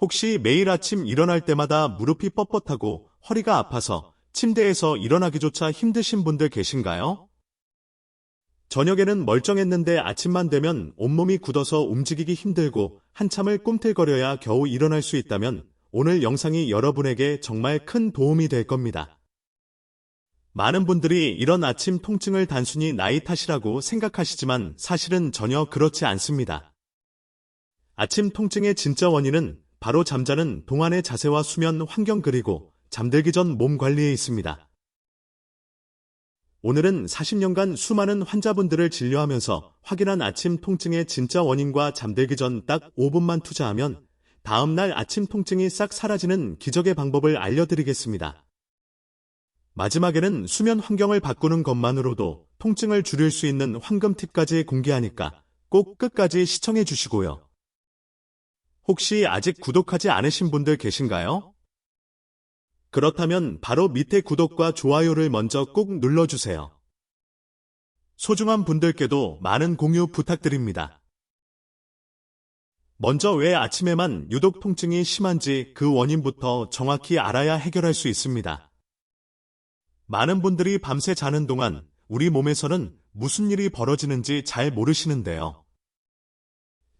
혹시 매일 아침 일어날 때마다 무릎이 뻣뻣하고 허리가 아파서 침대에서 일어나기조차 힘드신 분들 계신가요? 저녁에는 멀쩡했는데 아침만 되면 온몸이 굳어서 움직이기 힘들고 한참을 꿈틀거려야 겨우 일어날 수 있다면 오늘 영상이 여러분에게 정말 큰 도움이 될 겁니다. 많은 분들이 이런 아침 통증을 단순히 나이 탓이라고 생각하시지만 사실은 전혀 그렇지 않습니다. 아침 통증의 진짜 원인은 바로 잠자는 동안의 자세와 수면 환경 그리고 잠들기 전 몸 관리에 있습니다. 오늘은 40년간 수많은 환자분들을 진료하면서 확인한 아침 통증의 진짜 원인과 잠들기 전 딱 5분만 투자하면 다음날 아침 통증이 싹 사라지는 기적의 방법을 알려드리겠습니다. 마지막에는 수면 환경을 바꾸는 것만으로도 통증을 줄일 수 있는 황금 팁까지 공개하니까 꼭 끝까지 시청해 주시고요. 혹시 아직 구독하지 않으신 분들 계신가요? 그렇다면 바로 밑에 구독과 좋아요를 먼저 꼭 눌러주세요. 소중한 분들께도 많은 공유 부탁드립니다. 먼저 왜 아침에만 유독 통증이 심한지 그 원인부터 정확히 알아야 해결할 수 있습니다. 많은 분들이 밤새 자는 동안 우리 몸에서는 무슨 일이 벌어지는지 잘 모르시는데요.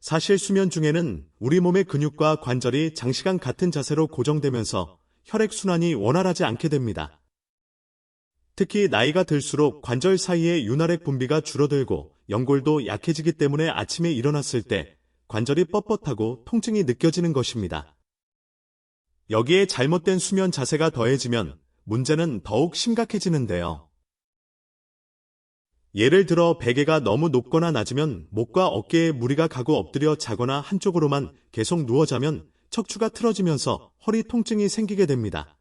사실 수면 중에는 우리 몸의 근육과 관절이 장시간 같은 자세로 고정되면서 혈액순환이 원활하지 않게 됩니다. 특히 나이가 들수록 관절 사이의 윤활액 분비가 줄어들고 연골도 약해지기 때문에 아침에 일어났을 때 관절이 뻣뻣하고 통증이 느껴지는 것입니다. 여기에 잘못된 수면 자세가 더해지면 문제는 더욱 심각해지는데요. 예를 들어 베개가 너무 높거나 낮으면 목과 어깨에 무리가 가고 엎드려 자거나 한쪽으로만 계속 누워 자면 척추가 틀어지면서 허리 통증이 생기게 됩니다.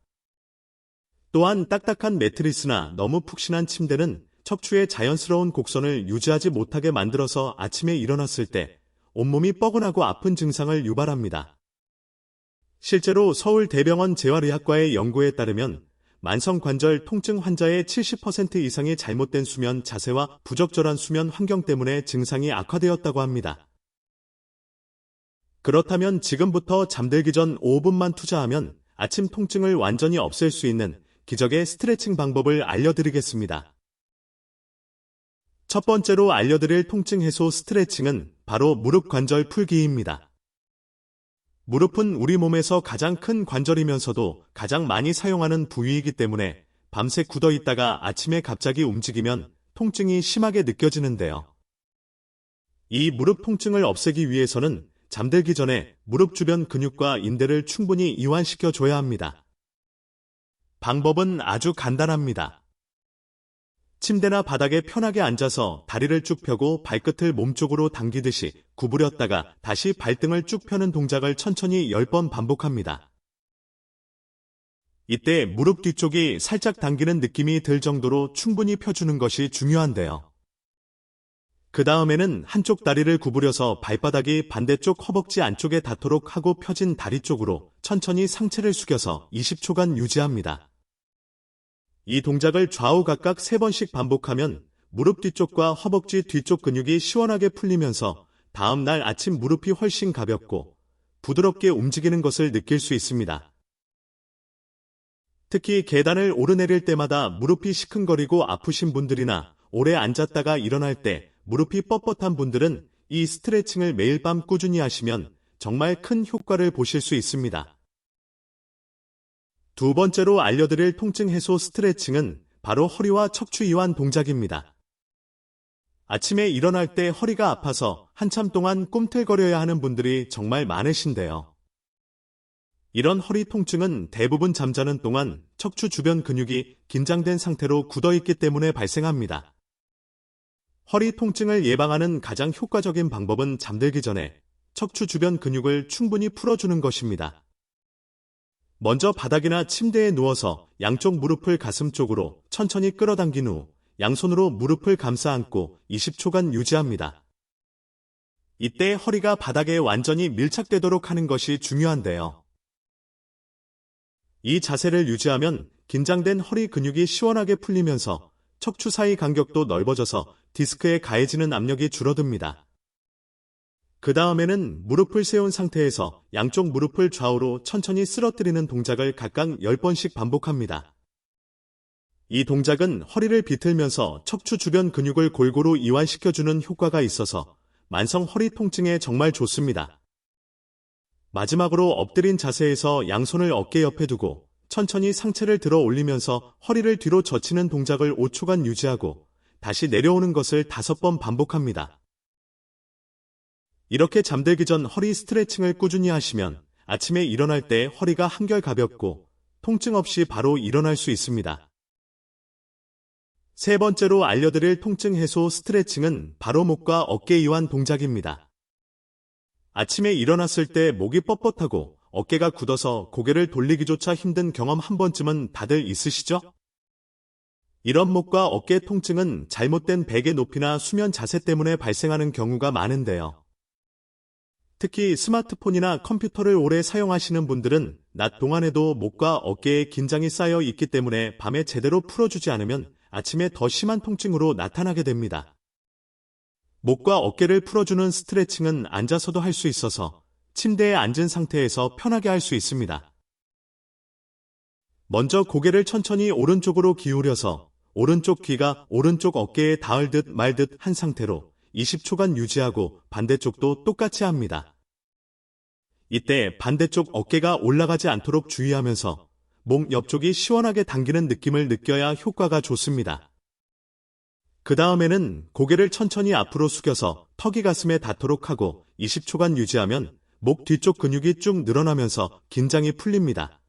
또한 딱딱한 매트리스나 너무 푹신한 침대는 척추의 자연스러운 곡선을 유지하지 못하게 만들어서 아침에 일어났을 때 온몸이 뻐근하고 아픈 증상을 유발합니다. 실제로 서울대병원 재활의학과의 연구에 따르면 만성관절 통증 환자의 70% 이상이 잘못된 수면 자세와 부적절한 수면 환경 때문에 증상이 악화되었다고 합니다. 그렇다면 지금부터 잠들기 전 5분만 투자하면 아침 통증을 완전히 없앨 수 있는 기적의 스트레칭 방법을 알려드리겠습니다. 첫 번째로 알려드릴 통증 해소 스트레칭은 바로 무릎 관절 풀기입니다. 무릎은 우리 몸에서 가장 큰 관절이면서도 가장 많이 사용하는 부위이기 때문에 밤새 굳어 있다가 아침에 갑자기 움직이면 통증이 심하게 느껴지는데요. 이 무릎 통증을 없애기 위해서는 잠들기 전에 무릎 주변 근육과 인대를 충분히 이완시켜 줘야 합니다. 방법은 아주 간단합니다. 침대나 바닥에 편하게 앉아서 다리를 쭉 펴고 발끝을 몸쪽으로 당기듯이 구부렸다가 다시 발등을 쭉 펴는 동작을 천천히 10번 반복합니다. 이때 무릎 뒤쪽이 살짝 당기는 느낌이 들 정도로 충분히 펴주는 것이 중요한데요. 그 다음에는 한쪽 다리를 구부려서 발바닥이 반대쪽 허벅지 안쪽에 닿도록 하고 펴진 다리 쪽으로 천천히 상체를 숙여서 20초간 유지합니다. 이 동작을 좌우 각각 3번씩 반복하면 무릎 뒤쪽과 허벅지 뒤쪽 근육이 시원하게 풀리면서 다음 날 아침 무릎이 훨씬 가볍고 부드럽게 움직이는 것을 느낄 수 있습니다. 특히 계단을 오르내릴 때마다 무릎이 시큰거리고 아프신 분들이나 오래 앉았다가 일어날 때 무릎이 뻣뻣한 분들은 이 스트레칭을 매일 밤 꾸준히 하시면 정말 큰 효과를 보실 수 있습니다. 두 번째로 알려드릴 통증 해소 스트레칭은 바로 허리와 척추 이완 동작입니다. 아침에 일어날 때 허리가 아파서 한참 동안 꿈틀거려야 하는 분들이 정말 많으신데요. 이런 허리 통증은 대부분 잠자는 동안 척추 주변 근육이 긴장된 상태로 굳어있기 때문에 발생합니다. 허리 통증을 예방하는 가장 효과적인 방법은 잠들기 전에 척추 주변 근육을 충분히 풀어주는 것입니다. 먼저 바닥이나 침대에 누워서 양쪽 무릎을 가슴 쪽으로 천천히 끌어당긴 후 양손으로 무릎을 감싸 안고 20초간 유지합니다. 이때 허리가 바닥에 완전히 밀착되도록 하는 것이 중요한데요. 이 자세를 유지하면 긴장된 허리 근육이 시원하게 풀리면서 척추 사이 간격도 넓어져서 디스크에 가해지는 압력이 줄어듭니다. 그 다음에는 무릎을 세운 상태에서 양쪽 무릎을 좌우로 천천히 쓰러뜨리는 동작을 각각 10번씩 반복합니다. 이 동작은 허리를 비틀면서 척추 주변 근육을 골고루 이완시켜주는 효과가 있어서 만성 허리 통증에 정말 좋습니다. 마지막으로 엎드린 자세에서 양손을 어깨 옆에 두고 천천히 상체를 들어 올리면서 허리를 뒤로 젖히는 동작을 5초간 유지하고 다시 내려오는 것을 5번 반복합니다. 이렇게 잠들기 전 허리 스트레칭을 꾸준히 하시면 아침에 일어날 때 허리가 한결 가볍고 통증 없이 바로 일어날 수 있습니다. 세 번째로 알려드릴 통증 해소 스트레칭은 바로 목과 어깨 이완 동작입니다. 아침에 일어났을 때 목이 뻣뻣하고 어깨가 굳어서 고개를 돌리기조차 힘든 경험 한 번쯤은 다들 있으시죠? 이런 목과 어깨 통증은 잘못된 베개 높이나 수면 자세 때문에 발생하는 경우가 많은데요. 특히 스마트폰이나 컴퓨터를 오래 사용하시는 분들은 낮 동안에도 목과 어깨에 긴장이 쌓여 있기 때문에 밤에 제대로 풀어주지 않으면 아침에 더 심한 통증으로 나타나게 됩니다. 목과 어깨를 풀어주는 스트레칭은 앉아서도 할 수 있어서 침대에 앉은 상태에서 편하게 할 수 있습니다. 먼저 고개를 천천히 오른쪽으로 기울여서 오른쪽 귀가 오른쪽 어깨에 닿을 듯 말 듯 한 상태로 20초간 유지하고 반대쪽도 똑같이 합니다. 이때 반대쪽 어깨가 올라가지 않도록 주의하면서 목 옆쪽이 시원하게 당기는 느낌을 느껴야 효과가 좋습니다. 그 다음에는 고개를 천천히 앞으로 숙여서 턱이 가슴에 닿도록 하고 20초간 유지하면 목 뒤쪽 근육이 쭉 늘어나면서 긴장이 풀립니다.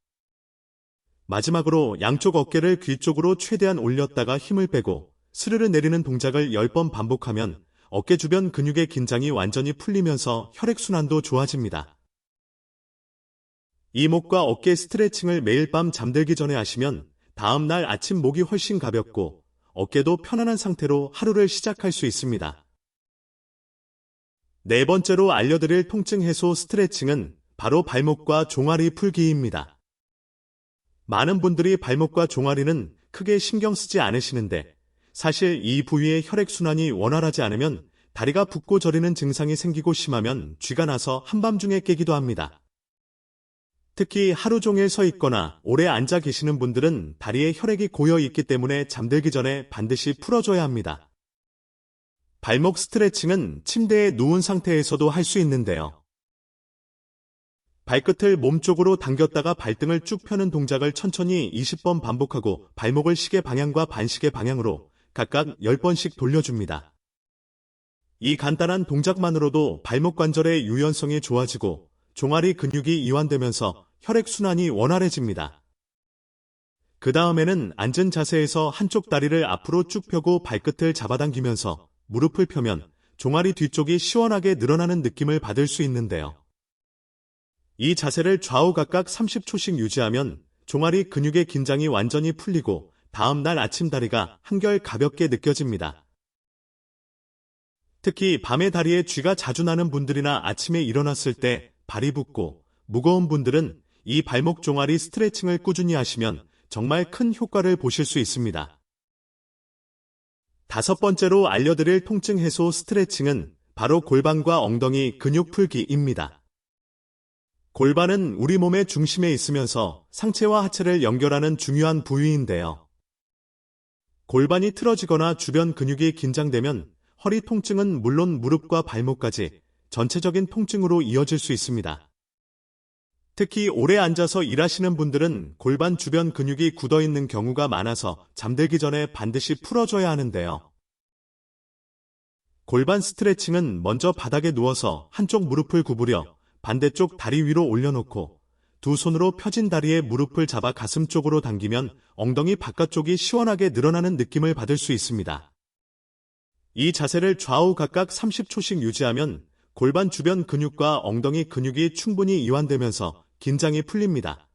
마지막으로 양쪽 어깨를 귀 쪽으로 최대한 올렸다가 힘을 빼고 스르르 내리는 동작을 10번 반복하면 어깨 주변 근육의 긴장이 완전히 풀리면서 혈액순환도 좋아집니다. 이 목과 어깨 스트레칭을 매일 밤 잠들기 전에 하시면 다음날 아침 목이 훨씬 가볍고 어깨도 편안한 상태로 하루를 시작할 수 있습니다. 네 번째로 알려드릴 통증 해소 스트레칭은 바로 발목과 종아리 풀기입니다. 많은 분들이 발목과 종아리는 크게 신경 쓰지 않으시는데 사실 이 부위의 혈액순환이 원활하지 않으면 다리가 붓고 저리는 증상이 생기고 심하면 쥐가 나서 한밤중에 깨기도 합니다. 특히 하루 종일 서 있거나 오래 앉아 계시는 분들은 다리에 혈액이 고여 있기 때문에 잠들기 전에 반드시 풀어줘야 합니다. 발목 스트레칭은 침대에 누운 상태에서도 할 수 있는데요. 발끝을 몸쪽으로 당겼다가 발등을 쭉 펴는 동작을 천천히 20번 반복하고 발목을 시계 방향과 반시계 방향으로 각각 10번씩 돌려줍니다. 이 간단한 동작만으로도 발목 관절의 유연성이 좋아지고 종아리 근육이 이완되면서 혈액순환이 원활해집니다. 그 다음에는 앉은 자세에서 한쪽 다리를 앞으로 쭉 펴고 발끝을 잡아당기면서 무릎을 펴면 종아리 뒤쪽이 시원하게 늘어나는 느낌을 받을 수 있는데요. 이 자세를 좌우 각각 30초씩 유지하면 종아리 근육의 긴장이 완전히 풀리고 다음 날 아침 다리가 한결 가볍게 느껴집니다. 특히 밤에 다리에 쥐가 자주 나는 분들이나 아침에 일어났을 때 발이 붓고 무거운 분들은 이 발목 종아리 스트레칭을 꾸준히 하시면 정말 큰 효과를 보실 수 있습니다. 다섯 번째로 알려드릴 통증 해소 스트레칭은 바로 골반과 엉덩이 근육 풀기입니다. 골반은 우리 몸의 중심에 있으면서 상체와 하체를 연결하는 중요한 부위인데요. 골반이 틀어지거나 주변 근육이 긴장되면 허리 통증은 물론 무릎과 발목까지 전체적인 통증으로 이어질 수 있습니다. 특히 오래 앉아서 일하시는 분들은 골반 주변 근육이 굳어 있는 경우가 많아서 잠들기 전에 반드시 풀어줘야 하는데요. 골반 스트레칭은 먼저 바닥에 누워서 한쪽 무릎을 구부려 반대쪽 다리 위로 올려놓고 두 손으로 펴진 다리에 무릎을 잡아 가슴 쪽으로 당기면 엉덩이 바깥쪽이 시원하게 늘어나는 느낌을 받을 수 있습니다. 이 자세를 좌우 각각 30초씩 유지하면 골반 주변 근육과 엉덩이 근육이 충분히 이완되면서 긴장이 풀립니다.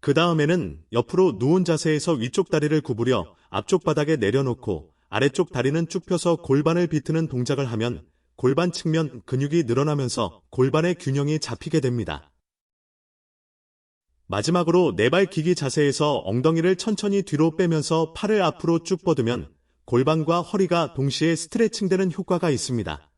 그 다음에는 옆으로 누운 자세에서 위쪽 다리를 구부려 앞쪽 바닥에 내려놓고 아래쪽 다리는 쭉 펴서 골반을 비트는 동작을 하면 골반 측면 근육이 늘어나면서 골반의 균형이 잡히게 됩니다. 마지막으로 네발 기기 자세에서 엉덩이를 천천히 뒤로 빼면서 팔을 앞으로 쭉 뻗으면 골반과 허리가 동시에 스트레칭되는 효과가 있습니다.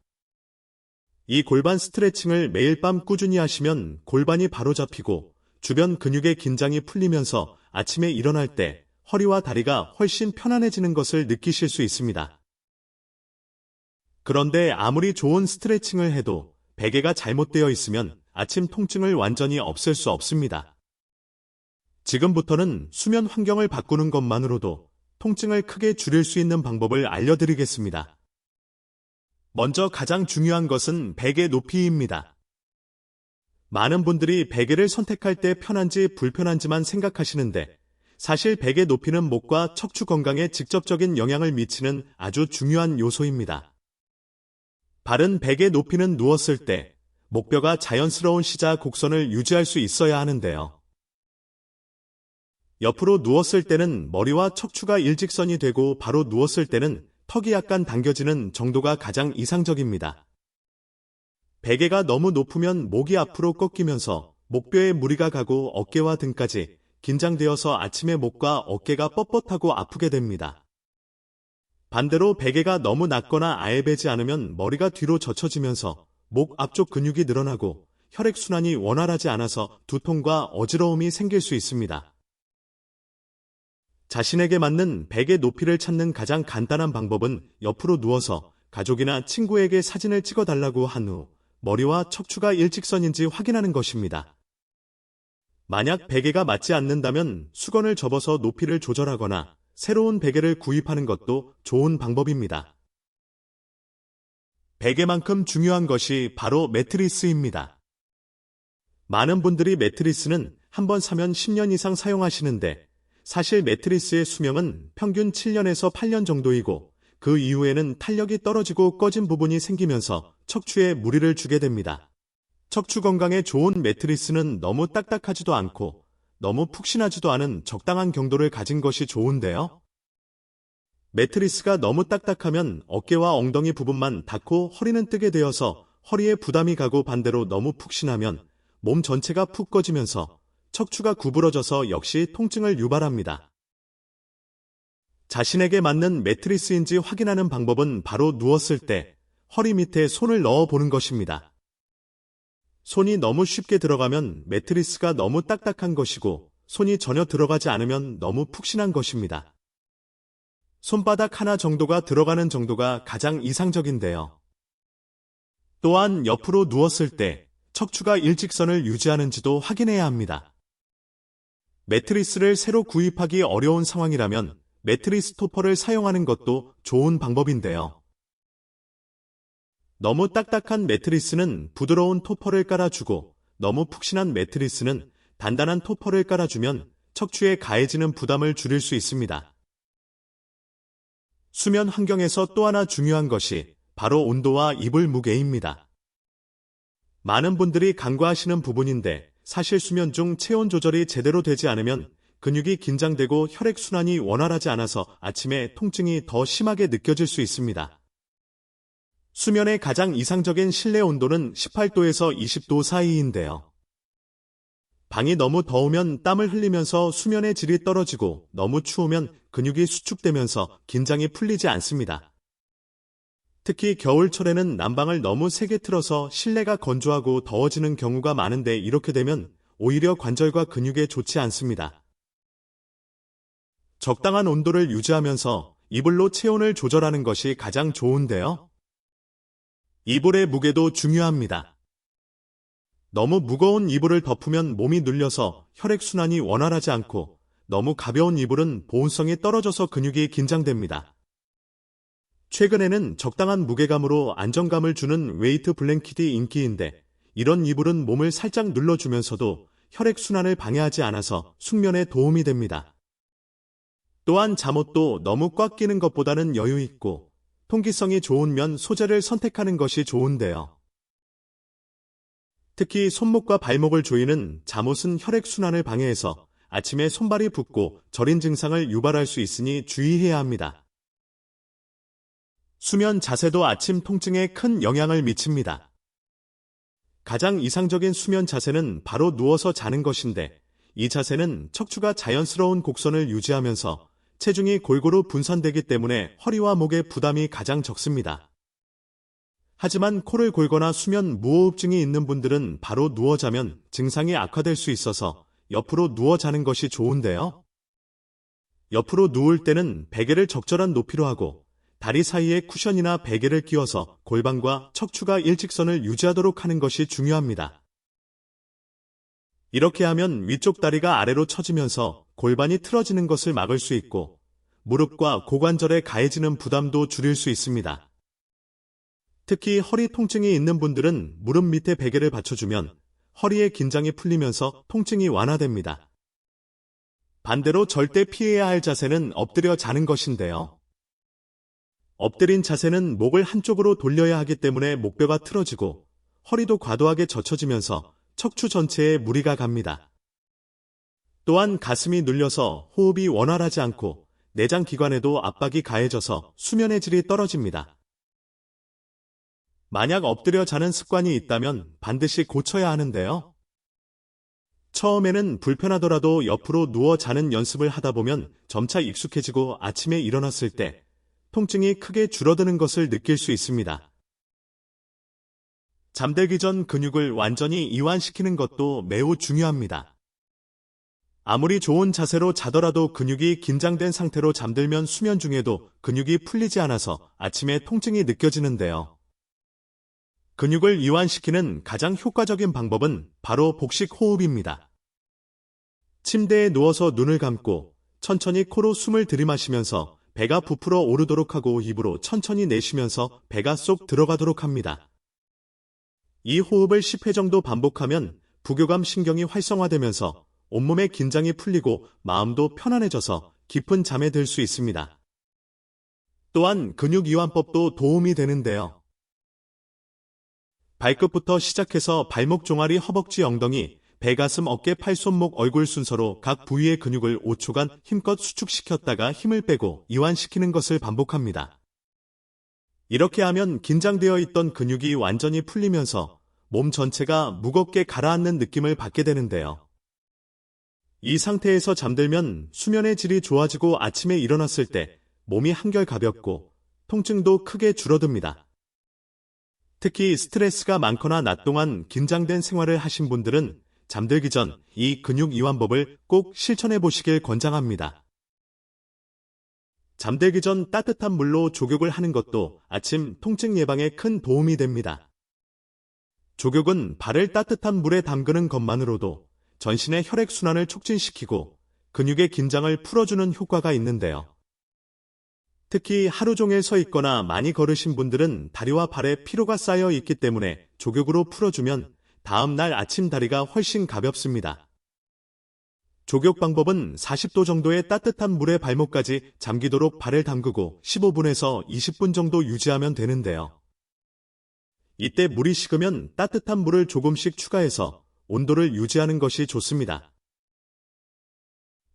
이 골반 스트레칭을 매일 밤 꾸준히 하시면 골반이 바로 잡히고 주변 근육의 긴장이 풀리면서 아침에 일어날 때 허리와 다리가 훨씬 편안해지는 것을 느끼실 수 있습니다. 그런데 아무리 좋은 스트레칭을 해도 베개가 잘못되어 있으면 아침 통증을 완전히 없앨 수 없습니다. 지금부터는 수면 환경을 바꾸는 것만으로도 통증을 크게 줄일 수 있는 방법을 알려드리겠습니다. 먼저 가장 중요한 것은 베개 높이입니다. 많은 분들이 베개를 선택할 때 편한지 불편한지만 생각하시는데 사실 베개 높이는 목과 척추 건강에 직접적인 영향을 미치는 아주 중요한 요소입니다. 바른 베개 높이는 누웠을 때 목뼈가 자연스러운 시자 곡선을 유지할 수 있어야 하는데요. 옆으로 누웠을 때는 머리와 척추가 일직선이 되고 바로 누웠을 때는 턱이 약간 당겨지는 정도가 가장 이상적입니다. 베개가 너무 높으면 목이 앞으로 꺾이면서 목뼈에 무리가 가고 어깨와 등까지 긴장되어서 아침에 목과 어깨가 뻣뻣하고 아프게 됩니다. 반대로 베개가 너무 낮거나 아예 베지 않으면 머리가 뒤로 젖혀지면서 목 앞쪽 근육이 늘어나고 혈액순환이 원활하지 않아서 두통과 어지러움이 생길 수 있습니다. 자신에게 맞는 베개 높이를 찾는 가장 간단한 방법은 옆으로 누워서 가족이나 친구에게 사진을 찍어 달라고 한 후 머리와 척추가 일직선인지 확인하는 것입니다. 만약 베개가 맞지 않는다면 수건을 접어서 높이를 조절하거나 새로운 베개를 구입하는 것도 좋은 방법입니다. 베개만큼 중요한 것이 바로 매트리스입니다. 많은 분들이 매트리스는 한 번 사면 10년 이상 사용하시는데 사실 매트리스의 수명은 평균 7년에서 8년 정도이고 그 이후에는 탄력이 떨어지고 꺼진 부분이 생기면서 척추에 무리를 주게 됩니다. 척추 건강에 좋은 매트리스는 너무 딱딱하지도 않고 너무 푹신하지도 않은 적당한 경도를 가진 것이 좋은데요. 매트리스가 너무 딱딱하면 어깨와 엉덩이 부분만 닿고 허리는 뜨게 되어서 허리에 부담이 가고 반대로 너무 푹신하면 몸 전체가 푹 꺼지면서 척추가 구부러져서 역시 통증을 유발합니다. 자신에게 맞는 매트리스인지 확인하는 방법은 바로 누웠을 때 허리 밑에 손을 넣어 보는 것입니다. 손이 너무 쉽게 들어가면 매트리스가 너무 딱딱한 것이고 손이 전혀 들어가지 않으면 너무 푹신한 것입니다. 손바닥 하나 정도가 들어가는 정도가 가장 이상적인데요. 또한 옆으로 누웠을 때 척추가 일직선을 유지하는지도 확인해야 합니다. 매트리스를 새로 구입하기 어려운 상황이라면 매트리스 토퍼를 사용하는 것도 좋은 방법인데요. 너무 딱딱한 매트리스는 부드러운 토퍼를 깔아주고 너무 푹신한 매트리스는 단단한 토퍼를 깔아주면 척추에 가해지는 부담을 줄일 수 있습니다. 수면 환경에서 또 하나 중요한 것이 바로 온도와 이불 무게입니다. 많은 분들이 간과하시는 부분인데 사실 수면 중 체온 조절이 제대로 되지 않으면 근육이 긴장되고 혈액순환이 원활하지 않아서 아침에 통증이 더 심하게 느껴질 수 있습니다. 수면의 가장 이상적인 실내 온도는 18도에서 20도 사이인데요. 방이 너무 더우면 땀을 흘리면서 수면의 질이 떨어지고 너무 추우면 근육이 수축되면서 긴장이 풀리지 않습니다. 특히 겨울철에는 난방을 너무 세게 틀어서 실내가 건조하고 더워지는 경우가 많은데 이렇게 되면 오히려 관절과 근육에 좋지 않습니다. 적당한 온도를 유지하면서 이불로 체온을 조절하는 것이 가장 좋은데요. 이불의 무게도 중요합니다. 너무 무거운 이불을 덮으면 몸이 눌려서 혈액순환이 원활하지 않고 너무 가벼운 이불은 보온성이 떨어져서 근육이 긴장됩니다. 최근에는 적당한 무게감으로 안정감을 주는 웨이트 블랭킷이 인기인데 이런 이불은 몸을 살짝 눌러주면서도 혈액순환을 방해하지 않아서 숙면에 도움이 됩니다. 또한 잠옷도 너무 꽉 끼는 것보다는 여유 있고 통기성이 좋은 면 소재를 선택하는 것이 좋은데요. 특히 손목과 발목을 조이는 잠옷은 혈액순환을 방해해서 아침에 손발이 붓고 저린 증상을 유발할 수 있으니 주의해야 합니다. 수면 자세도 아침 통증에 큰 영향을 미칩니다. 가장 이상적인 수면 자세는 바로 누워서 자는 것인데 이 자세는 척추가 자연스러운 곡선을 유지하면서 체중이 골고루 분산되기 때문에 허리와 목의 부담이 가장 적습니다. 하지만 코를 골거나 수면 무호흡증이 있는 분들은 바로 누워 자면 증상이 악화될 수 있어서 옆으로 누워 자는 것이 좋은데요. 옆으로 누울 때는 베개를 적절한 높이로 하고 다리 사이에 쿠션이나 베개를 끼워서 골반과 척추가 일직선을 유지하도록 하는 것이 중요합니다. 이렇게 하면 위쪽 다리가 아래로 처지면서 골반이 틀어지는 것을 막을 수 있고 무릎과 고관절에 가해지는 부담도 줄일 수 있습니다. 특히 허리 통증이 있는 분들은 무릎 밑에 베개를 받쳐주면 허리의 긴장이 풀리면서 통증이 완화됩니다. 반대로 절대 피해야 할 자세는 엎드려 자는 것인데요. 엎드린 자세는 목을 한쪽으로 돌려야 하기 때문에 목뼈가 틀어지고 허리도 과도하게 젖혀지면서 척추 전체에 무리가 갑니다. 또한 가슴이 눌려서 호흡이 원활하지 않고 내장 기관에도 압박이 가해져서 수면의 질이 떨어집니다. 만약 엎드려 자는 습관이 있다면 반드시 고쳐야 하는데요. 처음에는 불편하더라도 옆으로 누워 자는 연습을 하다 보면 점차 익숙해지고 아침에 일어났을 때 통증이 크게 줄어드는 것을 느낄 수 있습니다. 잠들기 전 근육을 완전히 이완시키는 것도 매우 중요합니다. 아무리 좋은 자세로 자더라도 근육이 긴장된 상태로 잠들면 수면 중에도 근육이 풀리지 않아서 아침에 통증이 느껴지는데요. 근육을 이완시키는 가장 효과적인 방법은 바로 복식 호흡입니다. 침대에 누워서 눈을 감고 천천히 코로 숨을 들이마시면서 배가 부풀어 오르도록 하고 입으로 천천히 내쉬면서 배가 쏙 들어가도록 합니다. 이 호흡을 10회 정도 반복하면 부교감 신경이 활성화되면서 온몸의 긴장이 풀리고 마음도 편안해져서 깊은 잠에 들 수 있습니다. 또한 근육 이완법도 도움이 되는데요. 발끝부터 시작해서 발목 종아리 허벅지 엉덩이, 배 가슴 어깨 팔 손목 얼굴 순서로 각 부위의 근육을 5초간 힘껏 수축시켰다가 힘을 빼고 이완시키는 것을 반복합니다. 이렇게 하면 긴장되어 있던 근육이 완전히 풀리면서 몸 전체가 무겁게 가라앉는 느낌을 받게 되는데요. 이 상태에서 잠들면 수면의 질이 좋아지고 아침에 일어났을 때 몸이 한결 가볍고 통증도 크게 줄어듭니다. 특히 스트레스가 많거나 낮 동안 긴장된 생활을 하신 분들은 잠들기 전 이 근육 이완법을 꼭 실천해 보시길 권장합니다. 잠들기 전 따뜻한 물로 조격을 하는 것도 아침 통증 예방에 큰 도움이 됩니다. 조격은 발을 따뜻한 물에 담그는 것만으로도 전신의 혈액순환을 촉진시키고 근육의 긴장을 풀어주는 효과가 있는데요. 특히 하루 종일 서 있거나 많이 걸으신 분들은 다리와 발에 피로가 쌓여 있기 때문에 조격으로 풀어주면 다음 날 아침 다리가 훨씬 가볍습니다. 조격 방법은 40도 정도의 따뜻한 물에 발목까지 잠기도록 발을 담그고 15분에서 20분 정도 유지하면 되는데요. 이때 물이 식으면 따뜻한 물을 조금씩 추가해서 온도를 유지하는 것이 좋습니다.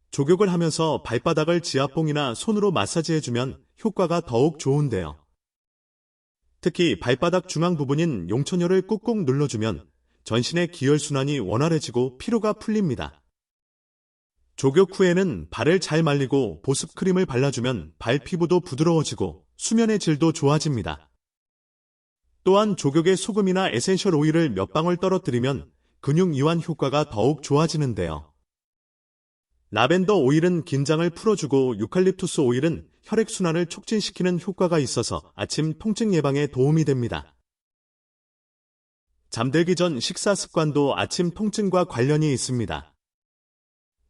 조격을 하면서 발바닥을 지압봉이나 손으로 마사지해주면 효과가 더욱 좋은데요. 특히 발바닥 중앙 부분인 용천혈을 꾹꾹 눌러주면 전신의 기혈순환이 원활해지고 피로가 풀립니다. 조격 후에는 발을 잘 말리고 보습 크림을 발라주면 발 피부도 부드러워지고 수면의 질도 좋아집니다. 또한 조격에 소금이나 에센셜 오일을 몇 방울 떨어뜨리면 근육 이완 효과가 더욱 좋아지는데요. 라벤더 오일은 긴장을 풀어주고 유칼립투스 오일은 혈액순환을 촉진시키는 효과가 있어서 아침 통증 예방에 도움이 됩니다. 잠들기 전 식사 습관도 아침 통증과 관련이 있습니다.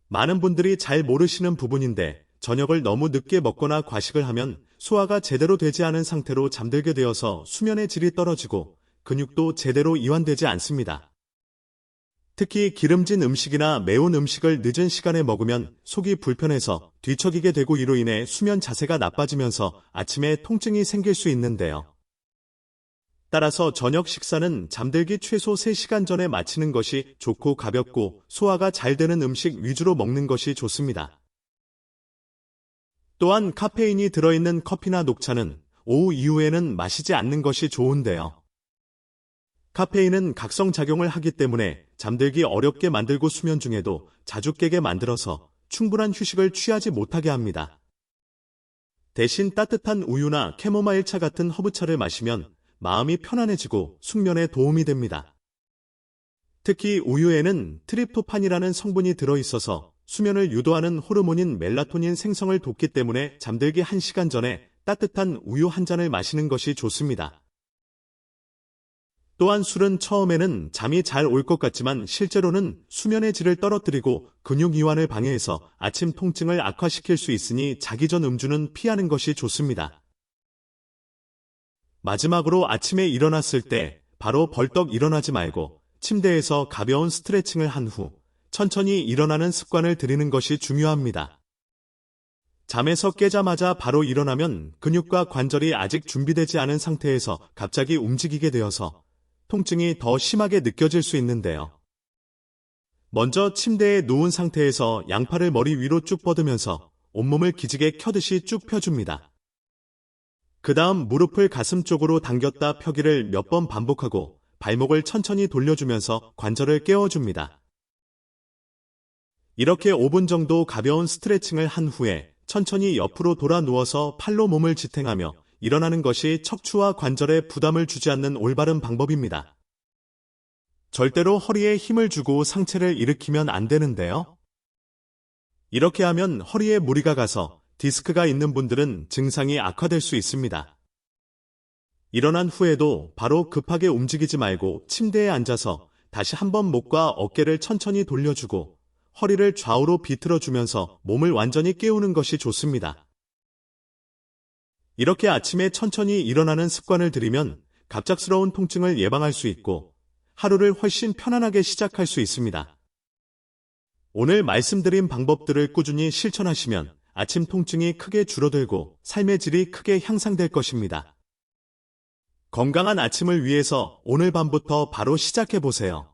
많은 분들이 잘 모르시는 부분인데 저녁을 너무 늦게 먹거나 과식을 하면 소화가 제대로 되지 않은 상태로 잠들게 되어서 수면의 질이 떨어지고 근육도 제대로 이완되지 않습니다. 특히 기름진 음식이나 매운 음식을 늦은 시간에 먹으면 속이 불편해서 뒤척이게 되고 이로 인해 수면 자세가 나빠지면서 아침에 통증이 생길 수 있는데요. 따라서 저녁 식사는 잠들기 최소 3시간 전에 마치는 것이 좋고 가볍고 소화가 잘 되는 음식 위주로 먹는 것이 좋습니다. 또한 카페인이 들어있는 커피나 녹차는 오후 이후에는 마시지 않는 것이 좋은데요. 카페인은 각성작용을 하기 때문에 잠들기 어렵게 만들고 수면 중에도 자주 깨게 만들어서 충분한 휴식을 취하지 못하게 합니다. 대신 따뜻한 우유나 캐모마일 차 같은 허브차를 마시면 마음이 편안해지고 숙면에 도움이 됩니다. 특히 우유에는 트립토판이라는 성분이 들어있어서 수면을 유도하는 호르몬인 멜라토닌 생성을 돕기 때문에 잠들기 1시간 전에 따뜻한 우유 한 잔을 마시는 것이 좋습니다. 또한 술은 처음에는 잠이 잘 올 것 같지만 실제로는 수면의 질을 떨어뜨리고 근육 이완을 방해해서 아침 통증을 악화시킬 수 있으니 자기 전 음주는 피하는 것이 좋습니다. 마지막으로 아침에 일어났을 때 바로 벌떡 일어나지 말고 침대에서 가벼운 스트레칭을 한 후 천천히 일어나는 습관을 들이는 것이 중요합니다. 잠에서 깨자마자 바로 일어나면 근육과 관절이 아직 준비되지 않은 상태에서 갑자기 움직이게 되어서 통증이 더 심하게 느껴질 수 있는데요. 먼저 침대에 누운 상태에서 양팔을 머리 위로 쭉 뻗으면서 온몸을 기지개 켜듯이 쭉 펴줍니다. 그 다음 무릎을 가슴 쪽으로 당겼다 펴기를 몇 번 반복하고 발목을 천천히 돌려주면서 관절을 깨워줍니다. 이렇게 5분 정도 가벼운 스트레칭을 한 후에 천천히 옆으로 돌아 누워서 팔로 몸을 지탱하며 일어나는 것이 척추와 관절에 부담을 주지 않는 올바른 방법입니다. 절대로 허리에 힘을 주고 상체를 일으키면 안 되는데요. 이렇게 하면 허리에 무리가 가서 디스크가 있는 분들은 증상이 악화될 수 있습니다. 일어난 후에도 바로 급하게 움직이지 말고 침대에 앉아서 다시 한번 목과 어깨를 천천히 돌려주고 허리를 좌우로 비틀어주면서 몸을 완전히 깨우는 것이 좋습니다. 이렇게 아침에 천천히 일어나는 습관을 들이면 갑작스러운 통증을 예방할 수 있고 하루를 훨씬 편안하게 시작할 수 있습니다. 오늘 말씀드린 방법들을 꾸준히 실천하시면 아침 통증이 크게 줄어들고 삶의 질이 크게 향상될 것입니다. 건강한 아침을 위해서 오늘 밤부터 바로 시작해 보세요.